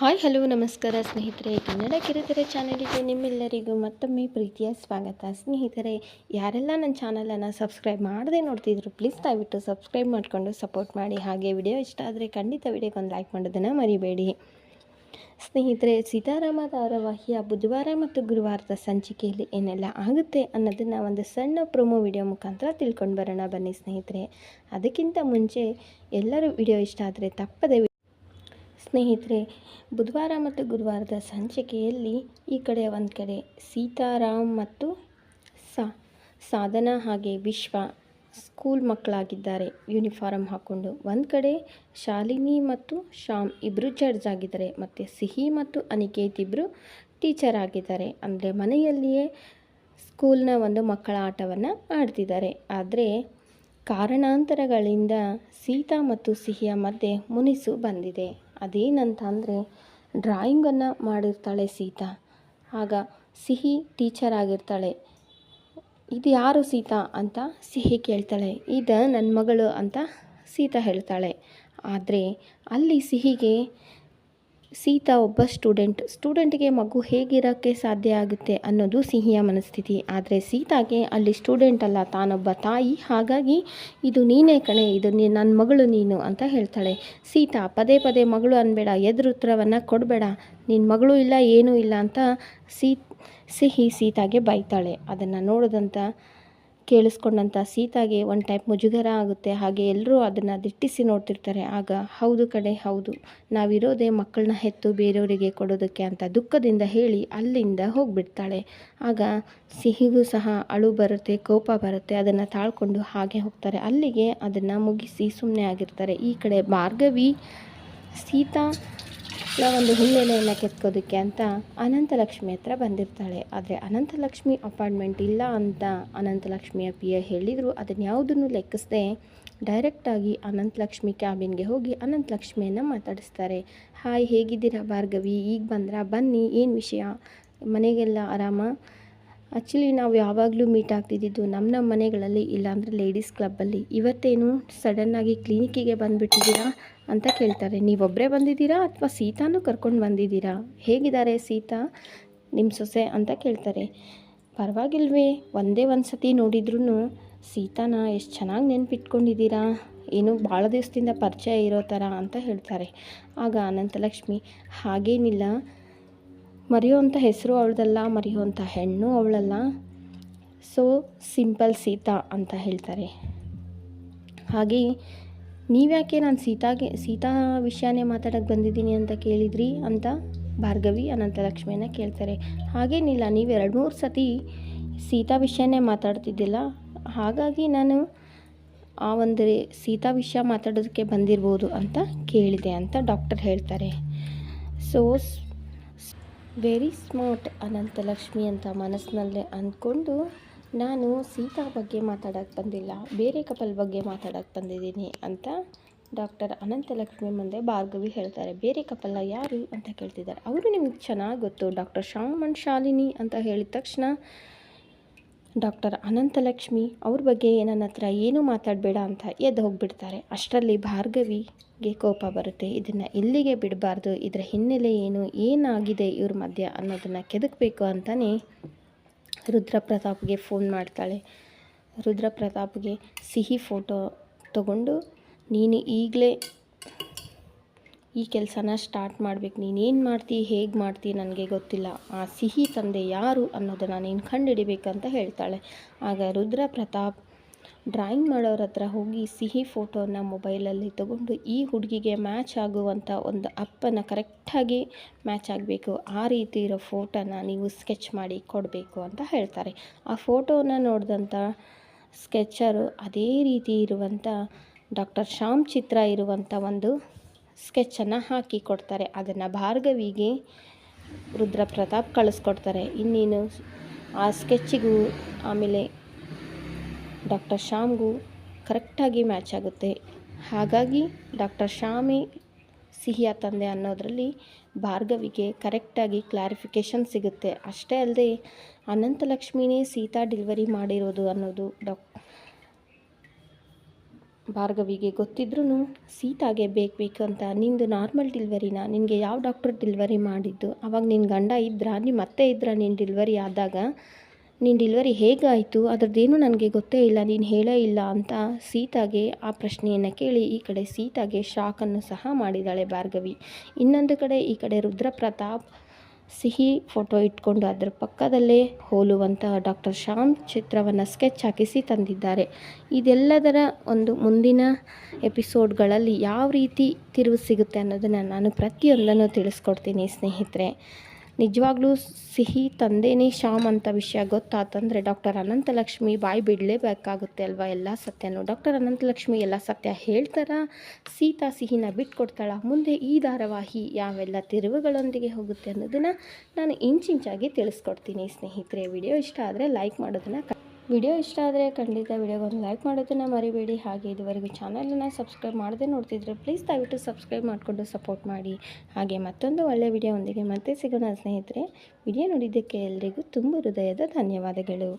Hi, hello, ನಮಸ್ಕಾರ ಸ್ನೇಹಿತರೆ. ಕನ್ನಡ ಕಿರುತೆರೆ ಚಾನಲಿಗೆ ನಿಮ್ಮೆಲ್ಲರಿಗೂ ಮತ್ತೊಮ್ಮೆ ಪ್ರೀತಿಯ ಸ್ವಾಗತ. ಸ್ನೇಹಿತರೆ, ಯಾರೆಲ್ಲ ನನ್ನ ಚಾನಲನ್ನು ಸಬ್ಸ್ಕ್ರೈಬ್ ಮಾಡದೆ ನೋಡ್ತಿದ್ರು, ಪ್ಲೀಸ್ ದಯವಿಟ್ಟು ಸಬ್ಸ್ಕ್ರೈಬ್ ಮಾಡಿಕೊಂಡು ಸಪೋರ್ಟ್ ಮಾಡಿ. ಹಾಗೆ ವಿಡಿಯೋ ಇಷ್ಟ ಆದರೆ ಖಂಡಿತ ವಿಡಿಯೋಗೆ ಒಂದು ಲೈಕ್ ಮಾಡೋದನ್ನು ಮರಿಬೇಡಿ. ಸ್ನೇಹಿತರೆ, ಸೀತಾರಾಮ ಧಾರಾವಾಹಿಯ ಬುಧವಾರ ಮತ್ತು ಗುರುವಾರದ ಸಂಚಿಕೆಯಲ್ಲಿ ಏನೆಲ್ಲ ಆಗುತ್ತೆ ಅನ್ನೋದನ್ನು ಒಂದು ಸಣ್ಣ ಪ್ರೊಮೋ ವಿಡಿಯೋ ಮುಖಾಂತರ ತಿಳ್ಕೊಂಡು ಬರೋಣ ಬನ್ನಿ ಸ್ನೇಹಿತರೆ. ಅದಕ್ಕಿಂತ ಮುಂಚೆ ಎಲ್ಲರೂ ವಿಡಿಯೋ ಇಷ್ಟ ಆದರೆ ತಪ್ಪದೆ ಸ್ನೇಹಿತರೆ, ಬುಧವಾರ ಮತ್ತು ಗುರುವಾರದ ಸಂಚಿಕೆಯಲ್ಲಿ ಈ ಕಡೆ ಒಂದು ಕಡೆ. ಸೀತಾರಾಮ್ ಮತ್ತು ಸಾ, ಸಾಧನಾ ಹಾಗೆ ವಿಶ್ವ ಸ್ಕೂಲ್ ಮಕ್ಕಳಾಗಿದ್ದಾರೆ. ಯೂನಿಫಾರ್ಮ್ ಹಾಕ್ಕೊಂಡು ಒಂದು ಕಡೆ ಶಾಲಿನಿ ಮತ್ತು ಶ್ಯಾಮ್ ಇಬ್ಬರು ಜಡ್ಜ್ ಆಗಿದ್ದಾರೆ. ಮತ್ತು ಸಿಹಿ ಮತ್ತು ಅನಿಕೇತ್ ಇಬ್ಬರು ಟೀಚರ್ ಆಗಿದ್ದಾರೆ. ಅಂದರೆ ಮನೆಯಲ್ಲಿಯೇ ಸ್ಕೂಲ್ನ ಒಂದು ಮಕ್ಕಳ ಆಟವನ್ನು ಆಡ್ತಿದ್ದಾರೆ. ಆದರೆ ಕಾರಣಾಂತರಗಳಿಂದ ಸೀತಾ ಮತ್ತು ಸಿಹಿಯ ಮಧ್ಯೆ ಮುನಿಸು ಬಂದಿದೆ. ಅದೇನಂತ ಅಂದರೆ ಡ್ರಾಯಿಂಗನ್ನು ಮಾಡಿರ್ತಾಳೆ ಸೀತಾ. ಆಗ ಸಿಹಿ ಟೀಚರ್ ಆಗಿರ್ತಾಳೆ. ಇದು ಯಾರು ಸೀತಾ? ಅಂತ ಸಿಹಿ ಕೇಳ್ತಾಳೆ. ಇದು ನನ್ನ ಮಗಳು ಅಂತ ಸೀತಾ ಹೇಳ್ತಾಳೆ. ಆದರೆ ಅಲ್ಲಿ ಸಿಹಿಗೆ ಸೀತಾ ಒಬ್ಬ ಸ್ಟೂಡೆಂಟ್. ಸ್ಟೂಡೆಂಟ್ಗೆ ಮಗು ಹೇಗಿರೋಕ್ಕೆ ಸಾಧ್ಯ ಆಗುತ್ತೆ ಅನ್ನೋದು ಸಿಹಿಯ ಮನಸ್ಥಿತಿ. ಆದರೆ ಸೀತಾಗೆ ಅಲ್ಲಿ ಸ್ಟೂಡೆಂಟ್ ಅಲ್ಲ, ತಾನೊಬ್ಬ ತಾಯಿ. ಹಾಗಾಗಿ ಇದು ನೀನೇ ಕಣೆ, ಇದು ನೀ ನನ್ನ ಮಗಳು ನೀನು ಅಂತ ಹೇಳ್ತಾಳೆ. ಸೀತಾ, ಪದೇ ಪದೇ ಮಗಳು ಅನ್ಬೇಡ ಎದುರುತ್ತರವನ್ನು ಕೊಡಬೇಡ. ನಿನ್ನ ಮಗಳು ಇಲ್ಲ, ಏನೂ ಇಲ್ಲ ಅಂತ ಸೀ, ಸಿಹಿ ಸೀತಾಗೆ ಬೈತಾಳೆ. ಅದನ್ನು ನೋಡಿದಂಥ ಕೇಳಿಸ್ಕೊಂಡಂಥ ಸೀತಾಗೆ ಒಂದು ಟೈಪ್ ಮುಜುಗರ ಆಗುತ್ತೆ. ಹಾಗೆ ಎಲ್ಲರೂ ಅದನ್ನು ದಿಟ್ಟಿಸಿ ನೋಡ್ತಿರ್ತಾರೆ. ಆಗ, ಹೌದು ಕಡೆ ಹೌದು. ನಾವಿರೋದೇ ಮಕ್ಕಳನ್ನ ಹೆತ್ತು ಬೇರೆಯವರಿಗೆ ಕೊಡೋದಕ್ಕೆ ಅಂತ ದುಃಖದಿಂದ ಹೇಳಿ ಅಲ್ಲಿಂದ ಹೋಗಿಬಿಡ್ತಾಳೆ. ಆಗ ಸಿಹಿಗೂ ಸಹ ಅಳು ಬರುತ್ತೆ, ಕೋಪ ಬರುತ್ತೆ. ಅದನ್ನು ತಾಳ್ಕೊಂಡು ಹಾಗೆ ಹೋಗ್ತಾರೆ. ಅಲ್ಲಿಗೆ ಅದನ್ನು ಮುಗಿಸಿ ಸುಮ್ಮನೆ ಆಗಿರ್ತಾರೆ. ಈ ಕಡೆ ಭಾರ್ಗವಿ ಸೀತಾ ಒಂದು ಹಿನ್ನೆಲೆಯನ್ನು ಕೆತ್ಕೋದಕ್ಕೆ ಅಂತ ಅನಂತಲಕ್ಷ್ಮಿ ಹತ್ರ ಬಂದಿರ್ತಾಳೆ. ಆದರೆ ಅನಂತಲಕ್ಷ್ಮಿ ಅಪಾರ್ಟ್ಮೆಂಟ್ ಇಲ್ಲ ಅಂತ ಅನಂತಲಕ್ಷ್ಮಿಯ ಲಕ್ಷ್ಮಿಯ ಪಿಯ ಹೇಳಿದರು. ಅದನ್ನು ಯಾವುದನ್ನು ಲೆಕ್ಕಿಸದೆ ಡೈರೆಕ್ಟಾಗಿ ಅನಂತಲಕ್ಷ್ಮಿ ಕ್ಯಾಬಿನ್ಗೆ ಹೋಗಿ ಅನಂತಲಕ್ಷ್ಮಿಯನ್ನು ಮಾತಾಡಿಸ್ತಾರೆ. ಹಾಯ್, ಹೇಗಿದ್ದೀರಾ ಭಾರ್ಗವಿ? ಈಗ ಬಂದ್ರಾ? ಬನ್ನಿ, ಏನು ವಿಷಯ? ಮನೆಗೆಲ್ಲ ಆರಾಮ. ಆ್ಯಕ್ಚುಲಿ ನಾವು ಯಾವಾಗಲೂ ಮೀಟ್ ಆಗ್ತಿದ್ದಿದ್ದು ನಮ್ಮ ನಮ್ಮ ಮನೆಗಳಲ್ಲಿ, ಇಲ್ಲಾಂದರೆ ಲೇಡೀಸ್ ಕ್ಲಬ್ಬಲ್ಲಿ ಇವತ್ತೇನು ಸಡನ್ನಾಗಿ ಕ್ಲಿನಿಕ್ಕಿಗೆ ಬಂದುಬಿಟ್ಟಿದ್ದೀರಾ ಅಂತ ಕೇಳ್ತಾರೆ. ನೀವೊಬ್ಬರೇ ಬಂದಿದ್ದೀರಾ ಅಥವಾ ಸೀತಾನೂ ಕರ್ಕೊಂಡು ಬಂದಿದ್ದೀರಾ? ಹೇಗಿದ್ದಾರೆ ಸೀತಾ? ನಿಮ್ಮ ಸೊಸೆ ಅಂತ ಕೇಳ್ತಾರೆ. ಪರವಾಗಿಲ್ವೇ, ಒಂದೇ ಒಂದು ಸತಿ ನೋಡಿದ್ರೂ ಸೀತಾನ ಎಷ್ಟು ಚೆನ್ನಾಗಿ ನೆನ್ಪಿಟ್ಕೊಂಡಿದ್ದೀರಾ? ಏನು ಭಾಳ ದಿವಸದಿಂದ ಪರಿಚಯ ಇರೋ ಥರ ಅಂತ ಹೇಳ್ತಾರೆ. ಆಗ ಅನಂತಲಕ್ಷ್ಮಿ, ಹಾಗೇನಿಲ್ಲ. ಮರೆಯುವಂಥ ಹೆಸರು ಅವಳದಲ್ಲ ಮರೆಯುವಂಥ ಹೆಣ್ಣು ಅವಳಲ್ಲ. ಸೊ ಸಿಂಪಲ್ ಸೀತಾ ಅಂತ ಹೇಳ್ತಾರೆ. ಹಾಗೆ ನೀವ್ಯಾಕೆ ನಾನು ಸೀತಾಗೆ, ಸೀತಾ ವಿಷಯನೇ ಮಾತಾಡೋಕ್ಕೆ ಬಂದಿದ್ದೀನಿ ಅಂತ ಕೇಳಿದ್ರಿ ಅಂತ ಭಾರ್ಗವಿ ಅನಂತಲಕ್ಷ್ಮಿಯನ್ನು ಕೇಳ್ತಾರೆ. ಹಾಗೇನಿಲ್ಲ ನೀವು ಎರಡು ಮೂರು ಸತಿ ಸೀತಾ ವಿಷಯನೇ ಮಾತಾಡ್ತಿದ್ದಿಲ್ಲ. ಹಾಗಾಗಿ ನಾನು ಆ ಒಂದು ಸೀತಾ ವಿಷಯ ಮಾತಾಡೋದಕ್ಕೆ ಬಂದಿರ್ಬೋದು ಅಂತ ಕೇಳಿದೆ ಅಂತ ಡಾಕ್ಟರ್ ಹೇಳ್ತಾರೆ. ಸೊ ವೆರಿ ಸ್ಮಾರ್ಟ್ ಅನಂತಲಕ್ಷ್ಮಿ ಅಂತ ಮನಸ್ಸಿನಲ್ಲೇ ಅಂದ್ಕೊಂಡು ನಾನು ಸೀತಾ ಬಗ್ಗೆ ಮಾತಾಡೋಕ್ಕೆ ಬಂದಿಲ್ಲ. ಬೇರೆ ಕಪಲ್ ಬಗ್ಗೆ ಮಾತಾಡೋಕ್ಕೆ ಬಂದಿದ್ದೀನಿ ಅಂತ ಡಾಕ್ಟರ್ ಅನಂತಲಕ್ಷ್ಮಿ ಮುಂದೆ ಭಾರ್ಗವಿ ಹೇಳ್ತಾರೆ. ಬೇರೆ ಕಪಲ್ನ ಯಾರು ಅಂತ ಕೇಳ್ತಿದ್ದಾರೆ. ಅವರು ನಿಮ್ಗೆ ಚೆನ್ನಾಗಿ ಗೊತ್ತು. ಡಾಕ್ಟರ್ ಶಾಮನ್ ಶಾಲಿನಿ ಅಂತ ಹೇಳಿದ ತಕ್ಷಣ ಡಾಕ್ಟರ್ ಅನಂತಲಕ್ಷ್ಮಿ ಅವ್ರ ಬಗ್ಗೆ ನನ್ನ ಹತ್ರ ಏನೂ ಮಾತಾಡಬೇಡ ಅಂತ ಎದ್ದು ಹೋಗಿಬಿಡ್ತಾರೆ. ಅಷ್ಟರಲ್ಲಿ ಭಾರ್ಗವಿಗೆ ಕೋಪ ಬರುತ್ತೆ. ಇದನ್ನು ಇಲ್ಲಿಗೆ ಬಿಡಬಾರ್ದು. ಇದರ ಹಿನ್ನೆಲೆ ಏನು, ಏನಾಗಿದೆ ಇವ್ರ ಮಧ್ಯೆ ಅನ್ನೋದನ್ನು ಕೆದಕಬೇಕು ಅಂತಲೇ ರುದ್ರಪ್ರತಾಪ್ಗೆ ಫೋನ್ ಮಾಡ್ತಾಳೆ. ರುದ್ರಪ್ರತಾಪ್ಗೆ ಸಿಹಿ ಫೋಟೋ ತಗೊಂಡು, ನೀನು ಈಗಲೇ ಈ ಕೆಲಸನ ಸ್ಟಾರ್ಟ್ ಮಾಡಬೇಕು. ನೀನೇನು ಮಾಡ್ತಿ? ಹೇಗೆ ಮಾಡ್ತಿ? ನನಗೆ ಗೊತ್ತಿಲ್ಲ. ಆ ಸಿಹಿ ತಂದೆ ಯಾರು ಅನ್ನೋದನ್ನು ನೀನು ಕಂಡುಹಿಡಿಬೇಕಂತ ಹೇಳ್ತಾಳೆ. ಆಗ ರುದ್ರ ಪ್ರತಾಪ್ ಡ್ರಾಯಿಂಗ್ ಮಾಡೋರ ಹತ್ರ ಹೋಗಿ ಸಿಹಿ ಫೋಟೋನ ಮೊಬೈಲಲ್ಲಿ ತಗೊಂಡು ಈ ಹುಡುಗಿಗೆ ಮ್ಯಾಚ್ ಆಗುವಂಥ ಒಂದು ಅಪ್ಪನ ಕರೆಕ್ಟಾಗಿ ಮ್ಯಾಚ್ ಆಗಬೇಕು. ಆ ರೀತಿ ಇರೋ ಫೋಟೋನ ನೀವು ಸ್ಕೆಚ್ ಮಾಡಿ ಕೊಡಬೇಕು ಅಂತ ಹೇಳ್ತಾರೆ. ಆ ಫೋಟೋನ ನೋಡಿದಂಥ ಸ್ಕೆಚ್ಚರು ಅದೇ ರೀತಿ ಇರುವಂಥ ಡಾಕ್ಟರ್ ಶ್ಯಾಮ್ ಚಿತ್ರ ಇರುವಂಥ ಒಂದು ಸ್ಕೆಚ್ಚನ್ನು ಹಾಕಿ ಕೊಡ್ತಾರೆ. ಅದನ್ನು ಭಾರ್ಗವಿಗೆ ರುದ್ರ ಪ್ರತಾಪ್ ಕಳಿಸ್ಕೊಡ್ತಾರೆ. ಇನ್ನೇನು? ಆ ಸ್ಕೆಚ್ಚಿಗೂ ಆಮೇಲೆ ಡಾಕ್ಟರ್ ಶ್ಯಾಮ್ಗೂ ಕರೆಕ್ಟಾಗಿ ಮ್ಯಾಚ್ ಆಗುತ್ತೆ. ಹಾಗಾಗಿ ಡಾಕ್ಟರ್ ಶ್ಯಾಮಿ ಸಿಹಿಯ ತಂದೆ ಅನ್ನೋದರಲ್ಲಿ ಭಾರ್ಗವಿಗೆ ಕರೆಕ್ಟಾಗಿ ಕ್ಲಾರಿಫಿಕೇಷನ್ ಸಿಗುತ್ತೆ. ಅಷ್ಟೇ ಅಲ್ಲದೆ ಅನಂತಲಕ್ಷ್ಮಿನೇ ಸೀತಾ ಡೆಲಿವರಿ ಮಾಡಿರೋದು ಅನ್ನೋದು ಡಾಕ್ ಭಾರ್ಗವಿಗೆ ಗೊತ್ತಿದ್ರೂ ಸೀತಾಗೆ ಬೇಕು ಅಂತ ನಿಂದು ನಾರ್ಮಲ್ ಡಿಲ್ವರಿನ ನಿನಗೆ ಯಾವ ಡಾಕ್ಟರ್ ಡಿಲ್ವರಿ ಮಾಡಿದ್ದು? ಅವಾಗ ನಿನ್ನ ಗಂಡ ಇದ್ರಾ ನಿಮ್ಮ ಅತ್ತೆ ಇದ್ರಾ ನೀನು ಡಿಲ್ವರಿ ಆದಾಗ ನಿನ್ನ ಡಿಲ್ವರಿ ಹೇಗಾಯಿತು ಅದ್ರದ್ದೇನು ನನಗೆ ಗೊತ್ತೇ ಇಲ್ಲ, ನೀನು ಹೇಳೇ ಇಲ್ಲ ಅಂತ ಸೀತಾಗೆ ಆ ಪ್ರಶ್ನೆಯನ್ನು ಕೇಳಿ ಈ ಕಡೆ ಸೀತಾಗೆ ಶಾಕನ್ನು ಸಹ ಮಾಡಿದ್ದಾಳೆ ಭಾರ್ಗವಿ. ಇನ್ನೊಂದು ಕಡೆ ಈ ಕಡೆ ರುದ್ರಪ್ರತಾಪ್ ಸಿಹಿ ಫೋಟೋ ಇಟ್ಕೊಂಡು ಅದರ ಪಕ್ಕದಲ್ಲೇ ಹೋಲುವಂತಹ ಡಾಕ್ಟರ್ ಶ್ಯಾಮ್ ಚಿತ್ರವನ್ನು ಸ್ಕೆಚ್ ಹಾಕಿಸಿ ತಂದಿದ್ದಾರೆ. ಇದೆಲ್ಲದರ ಒಂದು ಮುಂದಿನ ಎಪಿಸೋಡ್ಗಳಲ್ಲಿ ಯಾವ ರೀತಿ ತಿರುವು ಸಿಗುತ್ತೆ ಅನ್ನೋದನ್ನು ನಾನು ಪ್ರತಿಯೊಂದನ್ನು ತಿಳಿಸ್ಕೊಡ್ತೀನಿ ಸ್ನೇಹಿತರೆ. ನಿಜವಾಗ್ಲೂ ಸಿಹಿ ತಂದೇನೆ ಶ್ಯಾಮ್ ಅಂತ ವಿಷಯ ಗೊತ್ತಾತಂದರೆ ಡಾಕ್ಟರ್ ಅನಂತಲಕ್ಷ್ಮಿ ಬಾಯಿ ಬಿಡಲೇಬೇಕಾಗುತ್ತೆ ಅಲ್ವಾ ಎಲ್ಲ ಸತ್ಯನೂ? ಡಾಕ್ಟರ್ ಅನಂತಲಕ್ಷ್ಮಿ ಎಲ್ಲ ಸತ್ಯ ಹೇಳ್ತಾರ? ಸೀತಾ ಸಿಹಿನ ಬಿಟ್ಕೊಡ್ತಾಳ? ಮುಂದೆ ಈ ಧಾರಾವಾಹಿ ಯಾವೆಲ್ಲ ತಿರುವುಗಳೊಂದಿಗೆ ಹೋಗುತ್ತೆ ಅನ್ನೋದನ್ನು ನಾನು ಇಂಚಿಂಚಾಗಿ ತಿಳಿಸ್ಕೊಡ್ತೀನಿ ಸ್ನೇಹಿತರೆ. ವಿಡಿಯೋ ಇಷ್ಟ ಆದರೆ ಲೈಕ್ ಮಾಡೋದನ್ನು ವಿಡಿಯೋ ಇಷ್ಟ ಆದರೆ ಖಂಡಿತ ವಿಡಿಯೋಗೊಂದು ಲೈಕ್ ಮಾಡೋದನ್ನು ಮರಿಬೇಡಿ. ಹಾಗೆ ಇದುವರೆಗೂ ಚಾನಲನ್ನು ಸಬ್ಸ್ಕ್ರೈಬ್ ಮಾಡದೆ ನೋಡ್ತಿದ್ರೆ ಪ್ಲೀಸ್ ದಯವಿಟ್ಟು ಸಬ್ಸ್ಕ್ರೈಬ್ ಮಾಡಿಕೊಂಡು ಸಪೋರ್ಟ್ ಮಾಡಿ. ಹಾಗೆ ಮತ್ತೊಂದು ಒಳ್ಳೆಯ ವಿಡಿಯೋವೊಂದಿಗೆ ಮತ್ತೆ ಸಿಗೋಣ ಸ್ನೇಹಿತರೆ. ವಿಡಿಯೋ ನೋಡಿದ್ದಕ್ಕೆ ಎಲ್ರಿಗೂ ತುಂಬ ಹೃದಯದ ಧನ್ಯವಾದಗಳು.